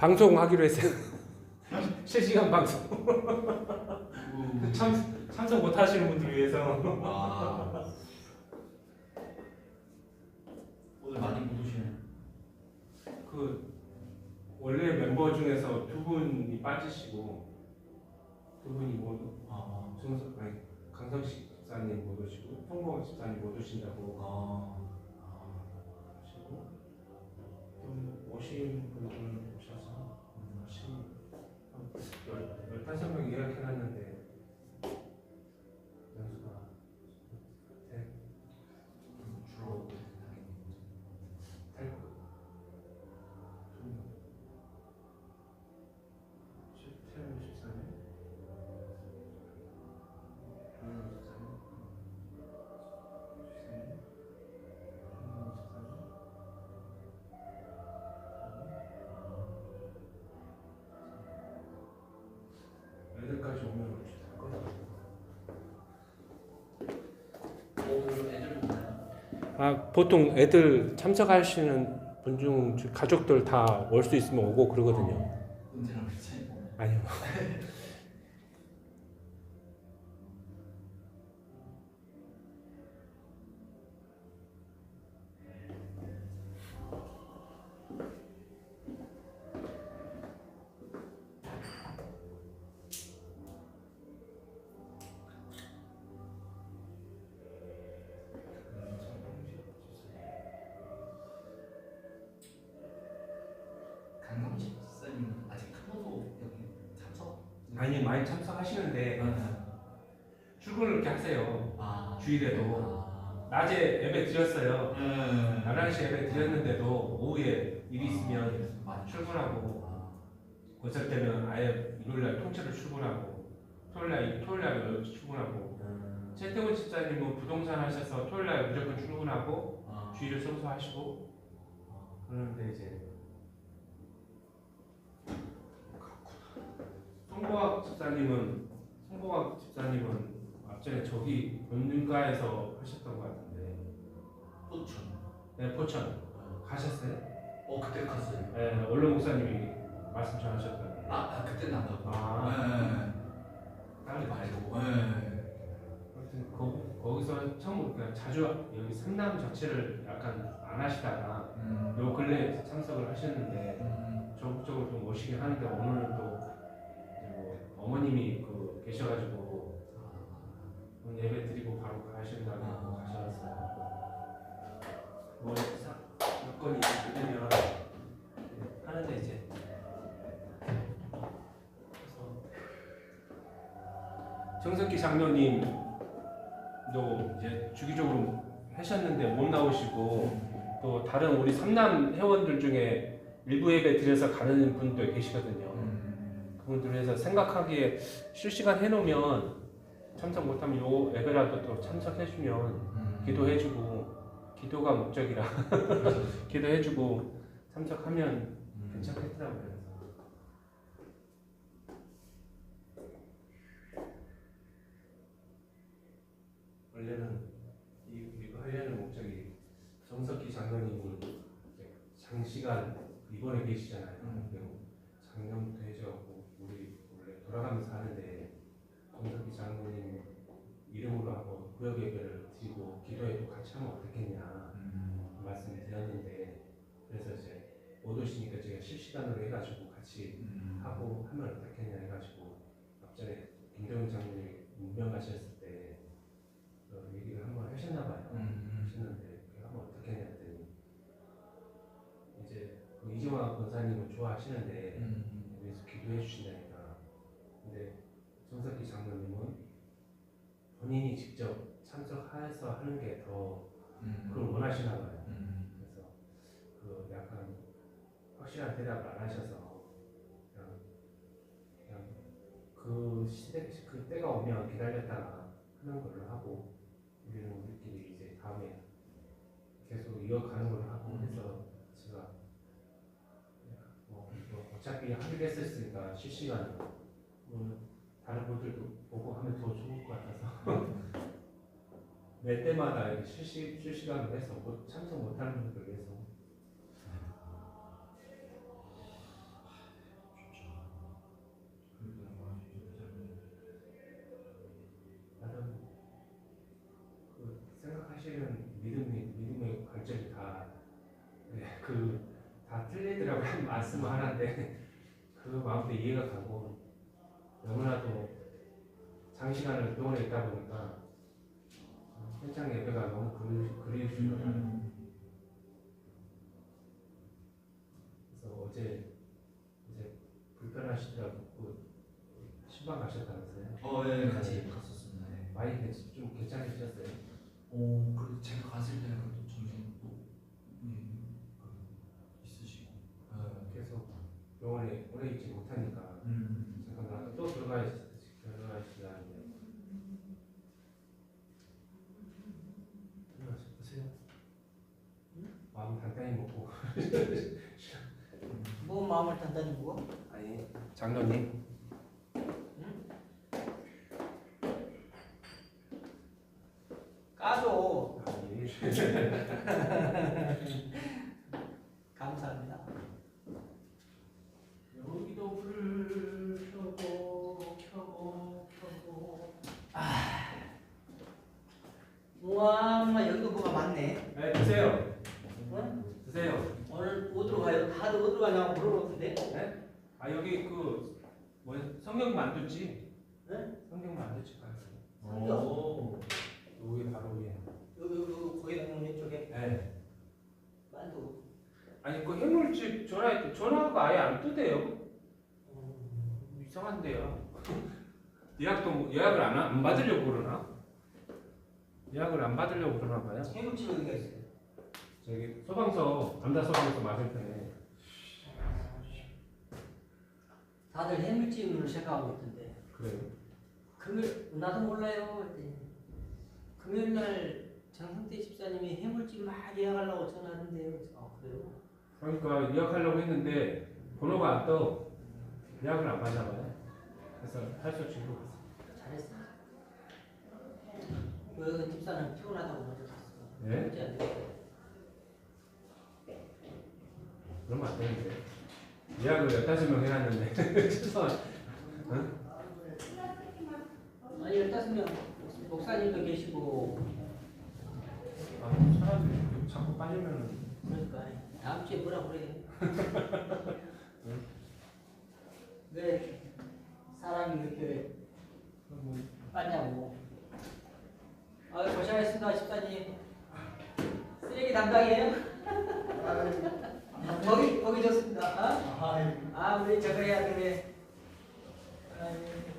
방송하기로 했어요. 실시간 방송. 음. 참 참석 못 하시는 분들 위해서. 아. 오늘 많이 못 오시네. 그 원래 멤버 중에서 두 분이 빠지시고 두 분이 모두 아. 정석 아니 강성식 집사님 못 오시고 통보 집사님 못 오신다고 아. 하시고 좀 오신 분들 오셔서 오신 열 열다섯 명 예약해놨는데 연수가 좀 주로 탈 최태현 집사님 강원 집사님 집사님 강원 집사님 애들까지 오면 올수 있을 것 같아요. 오늘 애들 있나요? 아 보통 애들 참석하시는 분 중 가족들 다 올 수 있으면 오고 그러거든요. 언제나 그렇지. 아니요. 아니 많이 참석하시는데 출근을 이렇게 하세요. 아. 주일에도. 아. 낮에 예배 드렸어요. 음. 11시 예배 드렸는데도 오후에 일이 있으면 많이 출근하고 아. 어쩔 때는 아예 일요일날 통째로 출근하고 토요일날 토요일날 출근하고 음. 최태원 집사님은 부동산 하셔서 토요일날 무조건 출근하고 아. 주일을 청소하시고 그러는데 이제 송보학 집사님은 송보학 집사님은 앞전에 저기 본가에서 하셨던 것 같은데 포천. 네, 포천 가셨어요? 어 그때 갔어요. 네, 원로 목사님이 말씀 전하셨던 아, 아 그때는 안 가고. 아. 네. 딸을 말고. 네. 아무튼 거, 거기서 처음 그냥 자주 여기 상남 자체를 약간 안 하시다가 음. 요 근래 참석을 하셨는데 음. 적극적으로 좀 오시긴 하는데 오늘은 또 어머님이 그 계셔가지고 오늘 예배 드리고 바로 가신다고 아. 가셔서 뭐 사- 여건이 되면 네, 하는데 이제 그래서 정석기 장로님도 이제 주기적으로 하셨는데 못 나오시고 또 다른 우리 삼남 회원들 중에 일부 예배 드려서 가는 분도 계시거든요. 음. 그분들 해서 생각하기에 실시간 해놓으면 참석 못하면 요 예배라도 또 참석해주면 음. 기도해주고 기도가 목적이라 기도해주고 참석하면 음. 괜찮겠더라고요. 원래는 이 이거 하려는 목적이 정석기 장로님이 장시간 입원해 계시잖아요. 음. 작년부터 해져갖고 우리 원래 돌아가면서 하는데 정석기 장로님 이름으로 하고 구역 예배를 드리고 기도회도 같이 하면 어떻겠냐 음. 말씀을 드렸는데 그래서 이제 못 오시니까 제가 실시간으로 해가지고 같이 음. 하고 하면 어떻겠냐 해가지고 앞전에 김정은 장로님이 문병하셨을 때 어, 얘기를 한번 하셨나 봐요. 음. 하셨는데 하면 어떻겠냐 했더니 이제 그 이정화 권사님은 좋아하시는데 음. 위해서 기도해 주신다니까. 근데 정석기 장로님은 본인이 직접 참석해서 하는 게더 그걸 음. 원하시나 봐요. 음. 그래서 그 약간 확실한 대답을 안 하셔서 그냥 그냥 그 시대 그 때가 오면 기다렸다가 하는 걸로 하고 우리는 우리끼리 이제 다음에 계속 이어가는 걸로 하고 해서 어차피 하기로 했었으니까 실시간으로. 뭐 다른 분들도 보고 하면 더 좋을 것 같아서. 매 때마다 실시, 실시간으로 해서 뭐 참석 못하는 분들 위해서. 아, 그러니까 뭐, 나는 그 생각하시는 믿음이 믿음의 관점이 다그 네, 그 틀리더라고요 한 말씀을 하는데 그 마음도 이해가 가고 너무나도 장시간을 병원에 있다 보니까 어, 현장 예배가 너무 그리, 그리우시더라고요 음. 그래서 어제 이제 불편하시더라고 그 신방 가셨다면서요 어, 예, 같이 갔었습니다. 예. 많이 괜- 좀 괜찮으셨어요? 오, 그리고 제가 갔을 때는 또 정신 또 음, 그 있으시고. 예. 계속 병원에 오래 있지 못하니까 음. 잠깐 또 들어가야 들어가시라는데 들어가세요. 마음 단단히 먹고 뭐 마음을 단단히 먹어? 아니 장로님 까줘. 아니 감사합니다. 여기도 불을 켜고 켜고 켜고 우와, 엄마 여기도 뭐가 많네. 네 드세요 응? 드세요 오늘 어디로 가요? 다들 어디로 가냐고 물어보던데. 아 여기 그뭐 성경 만두지? 네? 성경 만두지 가요 성경? 오 여기 바로 위에. 여기 여기 거기 있는 쪽에 네. 만두. 아니 그 해물집 전화했더니 전화가 아예 안 뜨대요? 음, 이상한데요? 예약도 뭐- 예약을 안, 하- 안 받으려고 그러나? 예약을 안 받으려고 그러나 봐요? 해물집 어디가 있어요? 저기 소방서 남자 소방서 맞은편 다들 해물집을 생각하고 있던데. 그래요 금요일 나도 몰라요. 그랬더니 금요일 날 장성태 집사님이 해물집 막 예약하려고 전화하는데요. 아 그래요? 그러니까 예약하려고 했는데 번호가 안떠 예약을 안 받나 봐요 그래서 할 수 없이 갔어요 잘했어. 그 집사는 피곤하다고 먼저 갔어. 네? 그렇지 않나요? 그러면 안 되는데 예약을 15명 해놨는데. 최소한 아니 열다섯 명. 목사님도 계시고. 아, 사람들이 자꾸 빠지면은. 그러니까 다음 주에 뭐라 그래. 왜 사람이 이렇게 뭐. 빠냐고. 아 고생하셨습니다 집사님. 쓰레기 담당이에요? 거기 거기 좋습니다. 어? 아 우리 저거 해야 되네. 아유.